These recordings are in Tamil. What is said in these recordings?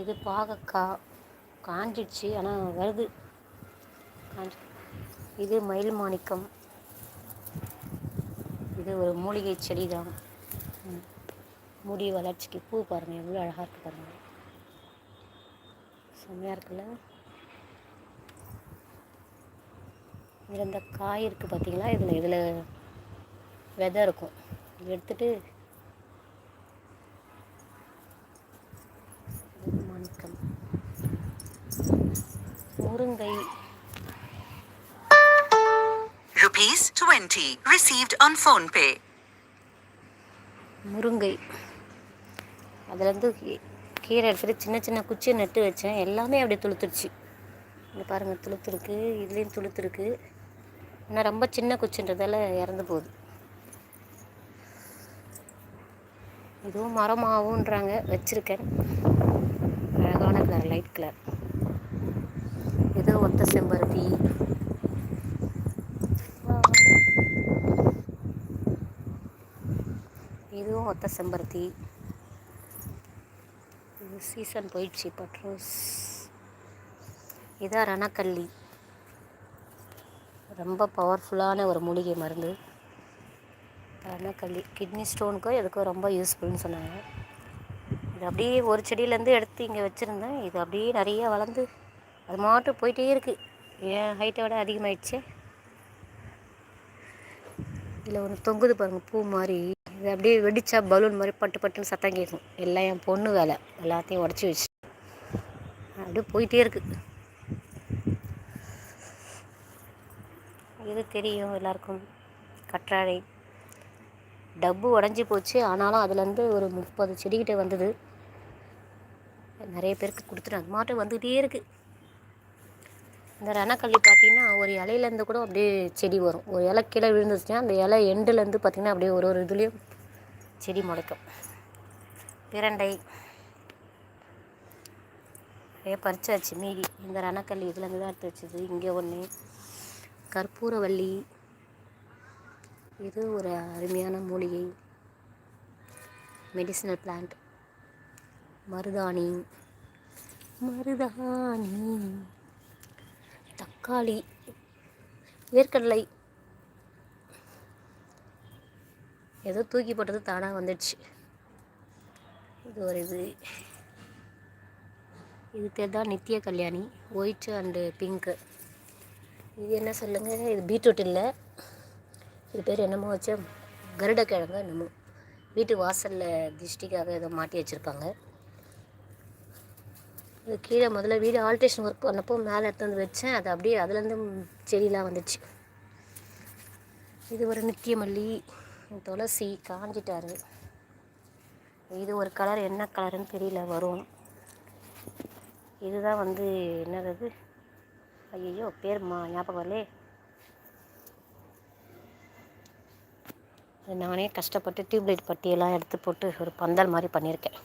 இது பாகக்காய் காஞ்சிடுச்சு ஆனால் வருது. காஞ்சி இது மயில் மாணிக்கம். இது ஒரு மூலிகை செடி தான் முடி வளர்ச்சிக்கு பூ பாருங்கள் எவ்வளோ அழகாக இருக்குது பாருங்கள் செம்மையாக இருக்குல்ல? இதில் இந்த காய் இருக்குது பார்த்தீங்களா இதில் இதில் விதை இருக்கும். எடுத்துகிட்டு எடுத்துட்டு மாணிக்கம் முருங்கை Rupees 20 received on phone pay. முருங்கை. அதுலேருந்து கீரை எடுத்துகிட்டு சின்ன சின்ன குச்சியை நட்டு வச்சேன். எல்லாமே அப்படியே துளுத்துருச்சு. இங்கே பாருங்கள் துளுத்துருக்கு. இதுலேயும் துளுத்துருக்கு. ஆனால் ரொம்ப சின்ன குச்சின்றதால இறந்து போகுது. இதுவும் மரமாகுன்றாங்க வச்சுருக்கேன். அழகான கலர் லைட் கலர் இது ஒத்த செம்பருத்தி இதுவும் ஒத்த செம்பருத்தி இது சீசன் போயிடுச்சு பட்ரோஸ் இதான் ரணக்கல்லி. ரொம்ப பவர்ஃபுல்லான ஒரு மூலிகை மருந்து. ரணக்கல்லி. கிட்னி ஸ்டோனுக்கும் எதுக்கும் ரொம்ப யூஸ்ஃபுல்னு சொன்னாங்க. இது அப்படியே ஒரு செடியிலேருந்து எடுத்து இங்கே வச்சுருந்தேன். இது அப்படியே நிறைய வளர்ந்து அது மாட்டு போயிட்டே இருக்குது என் ஹைட்டை விட அதிகமாகிடுச்சு இதில் ஒன்று தொங்குது பாருங்கள் பூ மாதிரி. இது அப்படியே வெடிச்சா பலூன் மாதிரி பட்டு பட்டுன்னு சத்தம் கேட்கும் எல்லாம் என் பொண்ணு வேலை. எல்லாத்தையும் உடச்சி வச்சு. அப்படியே போயிட்டே இருக்கு. இது தெரியும் எல்லாருக்கும். கற்றாழை. டப்பு உடஞ்சி போச்சு. ஆனாலும் அதுலேருந்து ஒரு முப்பது செடிக்கிட்ட வந்தது. நிறைய பேருக்கு கொடுத்துட்டேன் அது மாட்டம் வந்துக்கிட்டே இருக்குது இந்த ரணக்கல்லி பார்த்தீங்கன்னா ஒரு இலையிலேருந்து கூட அப்படியே செடி வரும். ஒரு இலை கீழே விழுந்துச்சுன்னா அந்த இலை எண்டுலேருந்து பார்த்திங்கன்னா அப்படியே ஒரு ஒரு இதுலேயும் செடி முளைக்கும். பிரண்டை. நிறைய பறிச்சாச்சு மீதி. இந்த ரணக்கல்லி இதுலேருந்து தான் எடுத்து வச்சது. இங்கே ஒன்று கற்பூரவள்ளி இது ஒரு அருமையான மூலிகை. Medicinal plant. மருதாணி. மருதாணி. தக்காளி வேர்க்கடலை. ஏதோ தூக்கி போட்டது தானாக வந்துடுச்சு. இது ஒரு இது. இது பேர் தான் நித்திய கல்யாணி ஒயிட் அண்டு பிங்க்கு இது என்ன சொல்லுங்கள் இது பீட்ரூட் இல்லை. இது பேர் என்னமோ வச்ச கருடக்கிழங்கு என்னமோ. வீட்டு வாசலில் திஷ்டிக்காக ஏதோ மாட்டி வச்சுருப்பாங்க. இது கீழே முதல்ல வீடு ஆல்ட்ரேஷன் ஒர்க் பண்ணப்போ மேலே எடுத்து வந்து வச்சேன். அது அப்படியே அதுலேருந்து செடியெலாம் வந்துச்சு. இது ஒரு நித்தியமல்லி துளசி காஞ்சிட்டாரு. இது ஒரு கலர் என்ன கலருன்னு தெரியல வரும். இதுதான் வந்து என்னது? ஐயோ பேர் மா ஞாபகம் வரலே நானே கஷ்டப்பட்டு டியூப்லைட் பட்டியெல்லாம் எடுத்து போட்டு ஒரு பந்தல் மாதிரி பண்ணியிருக்கேன்.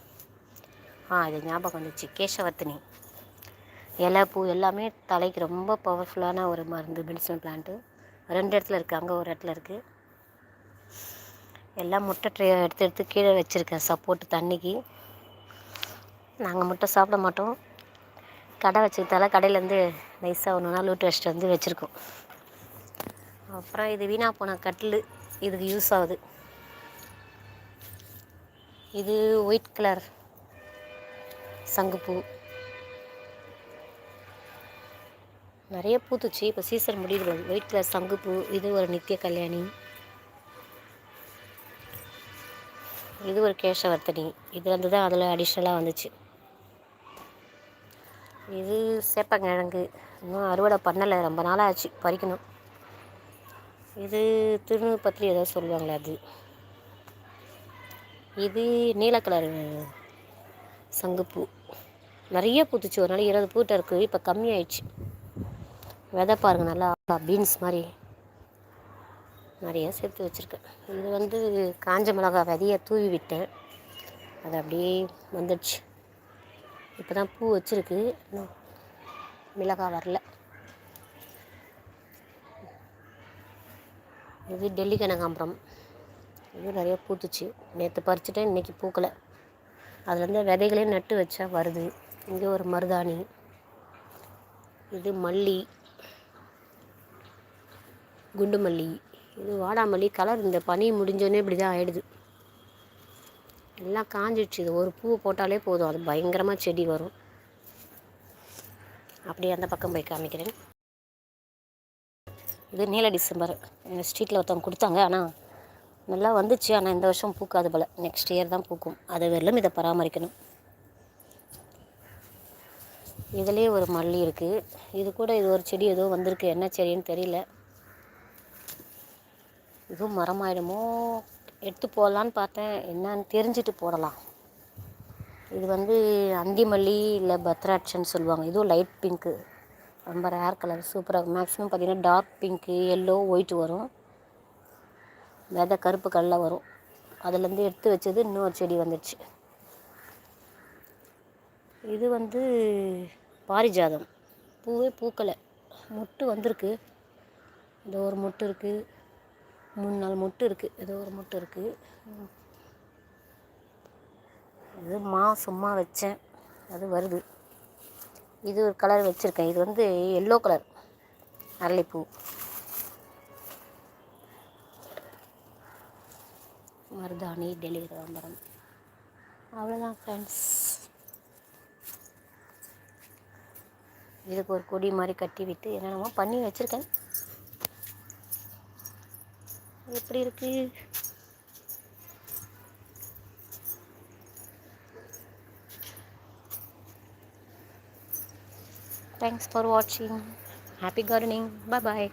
ஆ இது ஞாபகம் வந்துச்சு. கேசவர்த்தினி. இலை பூ எல்லாமே தலைக்கு ரொம்ப பவர்ஃபுல்லான ஒரு மருந்து மெடிசன் பிளான்ட்டு ரெண்டு இடத்துல இருக்குது அங்கே ஒரு இடத்துல இருக்குது எல்லாம் முட்டை ட்ரே எடுத்து எடுத்து கீழே வச்சுருக்கேன். சப்போர்ட்டு தண்ணிக்கு. நாங்கள் முட்டை சாப்பிட மாட்டோம். கடை வச்சுக்கிட்டால கடையிலேருந்து நைஸாக ஒன்று நாள் லூட்டு வச்சுட்டு வந்து வச்சுருக்கோம். அப்புறம் இது வீணாக போன கட்டில். இதுக்கு யூஸ் ஆகுது. இது ஒயிட் கலர் சங்குப்பூ. நிறைய பூத்துச்சு. இப்போ சீசன் முடியுது. ஒயிட் கலர் சங்குப்பூ இது ஒரு நித்திய கல்யாணி. இது ஒரு கேசவர்த்தனி. இது வந்து தான் அதில் அடிஷ்னலாக வந்துச்சு. இது சேப்பங்கிழங்கு. இன்னும் அறுவடை பண்ணலை. ரொம்ப நாளாக ஆச்சு பறிக்கணும். இது திருநூறு பத்திரி ஏதோ சொல்லுவாங்களே அது. இது நீல கலர் சங்குப்பூ. நிறைய பூத்துச்சு. ஒரு நாள் இருபது பூட்டை இருக்குது. இப்போ கம்மியாயிடுச்சு விதை பாருங்க நல்லா பீன்ஸ் மாதிரி. நிறைய சேர்த்து வச்சுருக்கேன். இது வந்து காஞ்ச மிளகா விதையை தூவி விட்டேன். அது அப்படியே வந்துடுச்சு. இப்போ தான் பூ வச்சுருக்கு. இன்னும் மிளகாய் வரல. இது டெல்லி கனகாம்பரம் இது நிறைய பூத்துச்சு. நேற்று பறிச்சுட்டேன். இன்றைக்கி பூக்கலை. அதுலேருந்து விதைகளே நட்டு வச்சா வருது. இங்கே ஒரு மருதாணி. இது மல்லி. குண்டு மல்லி. இது வாடாமல்லி கலர் இந்த பனி முடிஞ்சோடனே இப்படி தான் ஆயிடுது. எல்லாம் காஞ்சிடுச்சு. இது ஒரு பூ போட்டாலே போதும். அது பயங்கரமாக செடி வரும். அப்படியே அந்த பக்கம் போய் காமிக்கிறேன். இது நீல டிசம்பர். எங்கள் ஸ்ட்ரீட்டில் ஒருத்தவங்க கொடுத்தாங்க. ஆனால் நல்லா வந்துச்சு. ஆனால் இந்த வருஷம் பூக்காது போல். நெக்ஸ்ட் இயர் தான் பூக்கும். அது வரலும் இதை பராமரிக்கணும். இதுலேயே ஒரு மல்லி இருக்குது இது கூட இது ஒரு செடி ஏதோ வந்திருக்கு. என்ன செடின்னு தெரியல. இதுவும் மரமாயிடுமோ? எடுத்து போடலான்னு பார்த்தேன். என்னன்னு தெரிஞ்சுட்டு போடலாம். இது வந்து அந்தி மல்லி இல்லை பத்ராட்சன்னு சொல்லுவாங்க. இதுவும் லைட் பிங்க்கு. ரொம்ப ரேர் கலர் சூப்பராக மேக்ஸிமம் பார்த்திங்கன்னா டார்க் பிங்க்கு எல்லோ ஒயிட் வரும். வித கருப்பு கல்லில் வரும். அதுலேருந்து எடுத்து வச்சது இன்னொரு செடி வந்துடுச்சு இது வந்து பாரிஜாதம். பூவே பூக்கலை. மொட்டு வந்திருக்கு. ஏதோ ஒரு மொட்டு இருக்குது மூணு நாலு மொட்டு இருக்குது ஏதோ ஒரு மொட்டு இருக்குது இது மா சும்மா வச்சேன். அது வருது. இது ஒரு கலர் வச்சுருக்கேன். இது வந்து எல்லோ கலர். அரளிப்பூ. மருதாணி டெலிவரி விளம்பரம் அவ்வளோதான் ஃப்ரெண்ட்ஸ் இதுக்கு ஒரு கொடி மாதிரி கட்டி விட்டு என்னென்னமோ பண்ணி வச்சுருக்கேன். எப்படி இருக்கு? தேங்க்ஸ் ஃபார் வாட்சிங் ஹாப்பி கார்டனிங் பாய்